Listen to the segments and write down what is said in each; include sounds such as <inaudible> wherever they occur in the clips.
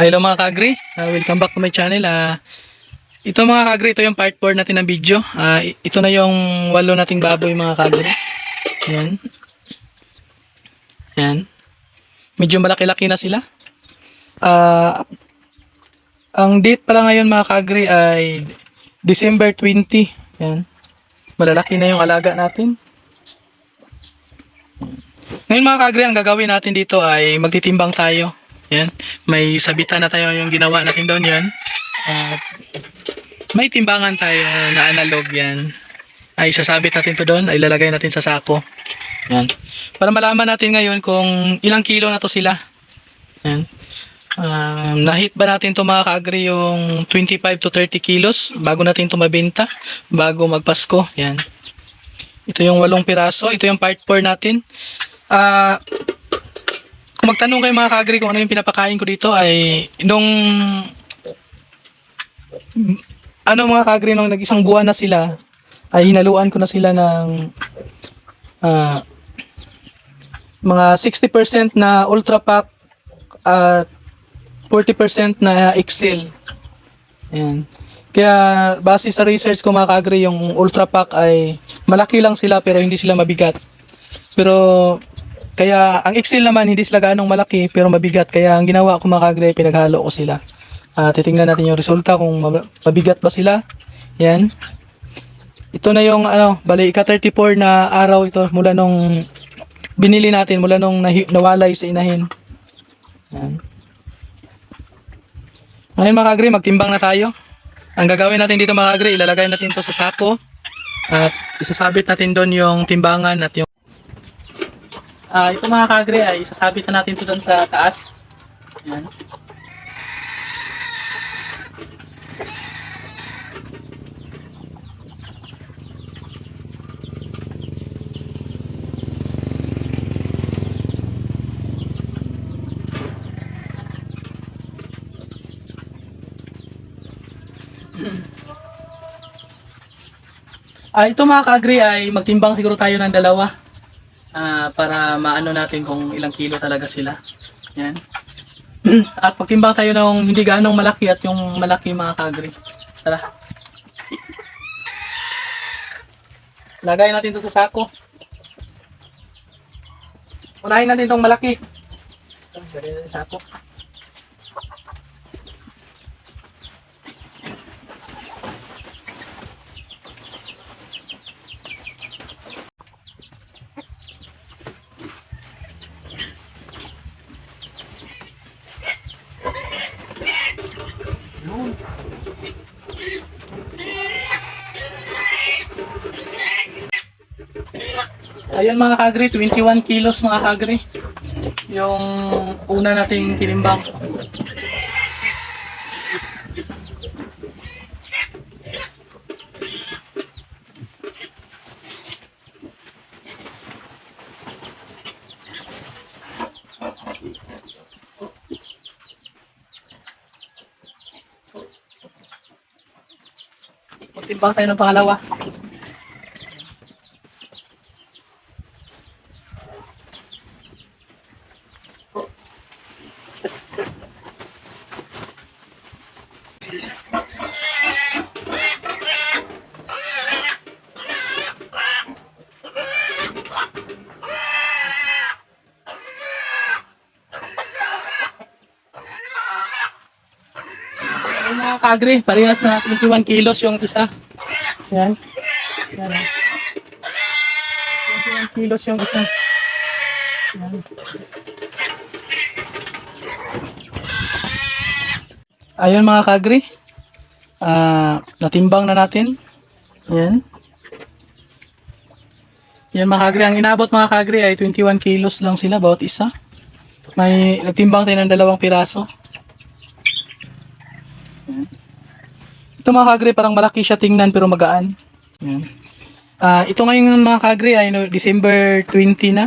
Hello mga kagri, Ah, welcome back to my channel. Ah, ito mga kagri, ito yung part 4 natin ng video. I- ito na yung walo nating baboy mga kagri. Ayan. Ayan. Medyo malaki-laki na sila. Ah, ang date pala ngayon mga kagri ay December 20. Ayan. Malalaki na yung alaga natin. Ngayon mga kagri, ang gagawin natin dito ay magtitimbang tayo. Yan. May sabitan na tayo yung ginawa natin doon yan. At may timbangan tayo na analog yan. Ay sasabit natin to doon, ay lalagay natin sa sako. Yan. Para malaman natin ngayon kung ilang kilo na to sila. Yan. Um, nahit ba natin to mga kaagri yung 25 to 30 kilos bago natin to mabenta, bago magpasko. Yan. Ito yung walong piraso. Ito yung part 4 natin. Ah, kung magtanong kayo mga kaagri kung ano yung pinapakain ko dito ay nung ano mga kaagri nung nag-isang buwan na sila ay hinaluan ko na sila ng ah, mga 60% na ultra pack at 40% na excel Ayan. Kaya base sa research ko mga kaagri yung ultra pack ay malaki lang sila pero hindi sila mabigat. Pero kaya ang Excel naman hindi sila gaanong malaki pero mabigat. Kaya ang ginawa ko mga kagre, pinaghalo ko sila. Ah, titingnan natin yung resulta kung mab- mabigat ba sila. Yan. Ito na yung ano, bali ika 34 na araw ito mula nung binili natin mula nung nawalay sa inahin. Yan. Ngayon mga kagre, magtimbang na tayo. Ang gagawin natin dito mga kagre, ilalagay natin to sa sako at isasabit natin doon yung timbangan at yung Ah, ito mga kagre ay isasabit na natin ito doon sa taas. Yan. Ah, ito mga kagre ay magtimbang siguro tayo ng dalawa. Ah, para maano natin kung ilang kilo talaga sila. Yan. <clears throat> At pagtimbang tayo ng hindi gaanong malaki at yung malaki mga kagri. Tara. Lagay natin to sa sako. Unahin natin tong malaki. Lagay sa sako. Ayun mga kagri, 21 kilos mga kagri. Yung una nating tinimbang. Magtimbang tayo ng pangalawa. Mga kagri, parehas na 21 kilos yung isa. Yan. Yan. 21 kilos yung isa. Yan. Ayun mga kagri. Ah, natimbang na natin. Yan. Yan mga kagri. Ang inabot mga kagri ay 21 kilos lang sila bawat isa. May nagtimbang tayo ng dalawang piraso. Ito mga kagre, parang malaki siya tingnan pero magaan. Yan. Ah, ito ngayon mga kagre ay no, December 20 na.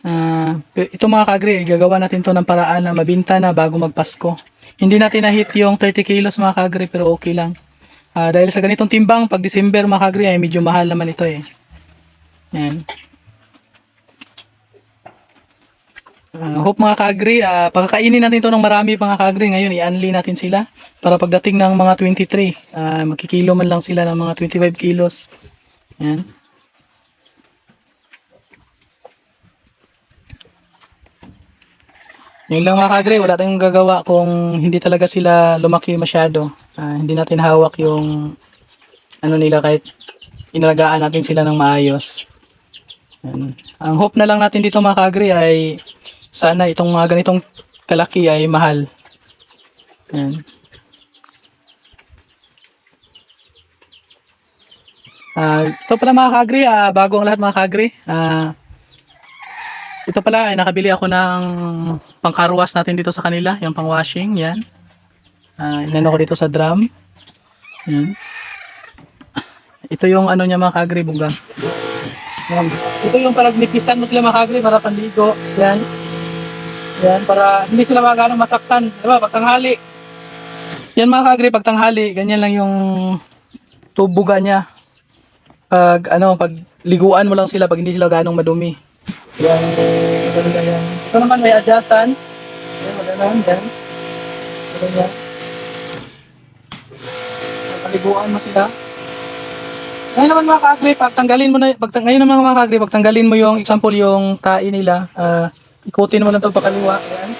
Ah, ito mga kagre, gagawa natin to ng paraan na mabinta na bago magpasko. Hindi natin na-hit yung 30 kilos mga kagre pero okay lang. Ah, dahil sa ganitong timbang, pag December mga kagre ay medyo mahal naman ito eh. Yan. Ah, hope mga ka-agree, ah, pagkakainin natin to ng marami mga ka-agree. Ngayon, i-unli natin sila para pagdating ng mga 23, ah, makikilo man lang sila ng mga 25 kilos. Yan. Yun lang mga ka-agree, wala tayong gagawa kung hindi talaga sila lumaki masyado. Ah, hindi natin hawak yung ano nila kahit inalagaan natin sila ng maayos. Yan. Ang hope na lang natin dito mga ka-agree ay sana itong mga ganitong kalaki ay mahal. Yan. Ah, ito pala mga ka-agree, ah, bago ang lahat mga ka-agree. Ah, ito pala ay nakabili ako ng pangkarwas natin dito sa kanila, yung pang washing, yan. Ah, inano ko dito sa drum. Yan. Ito yung ano niya mga ka-agree, buga. Yan. Ito yung parang nipisan mo sila mga ka-agree para panligo. Yan. Yan, para hindi sila magano masaktan. Diba, pagtanghali. Yan mga ka-agree, pagtanghali, ganyan lang yung tubuga niya. Pag ano, pag liguan mo lang sila pag hindi sila ganong madumi. Yan, ganun yan. Ito naman may adyasan. Yan, magandang yan. Ganun yan. Paliguan mo sila. Ngayon naman mga ka-agree, pagtanggalin mo na, pagtang, ngayon naman mga ka-agree, pagtanggalin mo yung example yung tae nila, ah, ikutin mo lang ito pakaliwa. Ayan.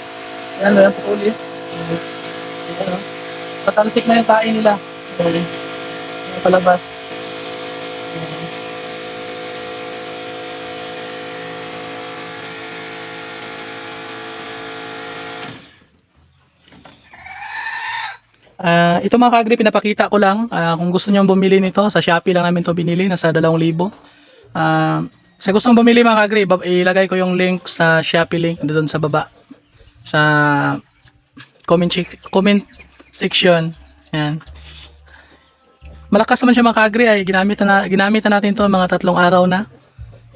Ayan, ayan, pulis. Ayan, oh. Patalsik na yung tae nila. Ayan. Palabas. Ayan. Ah, ito mga ka-agree, pinapakita ko lang. Ah, kung gusto niyo bumili nito, sa Shopee lang namin to binili, nasa 2,000. Ah, sa gustong bumili mga bab- ilagay ko yung link sa Shopee link doon sa baba. Sa comment, comment section. Yan. Malakas naman siya mga ka-agree, ay ginamit na, ginamit na natin to mga tatlong araw na.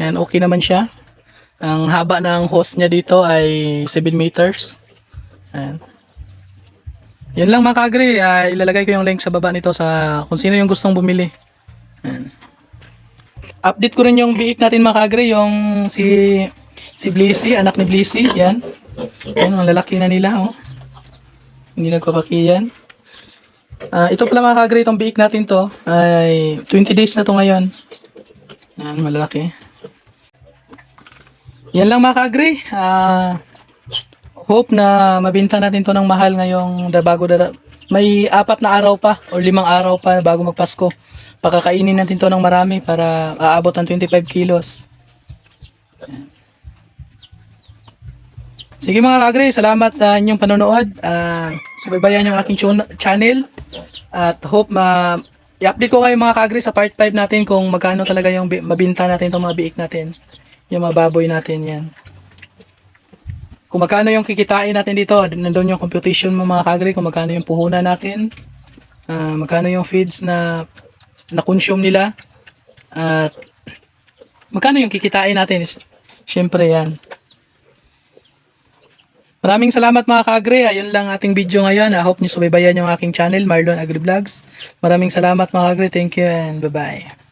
Yan, okay naman siya. Ang haba ng hose niya dito ay 7 meters. Yan. Yan lang mga ka-agree, ah, ilalagay ko yung link sa baba nito sa kung sino yung gustong bumili. Yan. Update ko rin yung biik natin mga ka-agree, yung si si Blissy, anak ni Blissy, yan. Yan, ang lalaki na nila, oh. Hindi nagpapaki yan. Ah, ito pala mga ka-agree, itong biik natin to ay 20 days na to ngayon. Yan, malalaki. Yan lang mga ka-agree. Ah, hope na mabinta natin to ng mahal ngayong da bago da may apat na araw pa o limang araw pa bago magpasko. Pakakainin natin to ng marami para aabot ng 25 kilos. Sige mga kagre, salamat sa inyong panonood. Ah, subaybayan yung aking channel at hope ma i-update ko kayo mga kagre sa part 5 natin kung magkano talaga yung bi- mabinta natin itong mga biik natin. Yung mga baboy natin yan kung magkano yung kikitain natin dito, nandun yung computation mo mga kagre, kung magkano yung puhunan natin, ah, magkano yung feeds na na-consume nila, at magkano yung kikitain natin, syempre yan. Maraming salamat mga kagre, ayun lang ating video ngayon, I hope nyo subaybayan yung aking channel, Marlon Agri Vlogs. Maraming salamat mga kagre, thank you and bye-bye.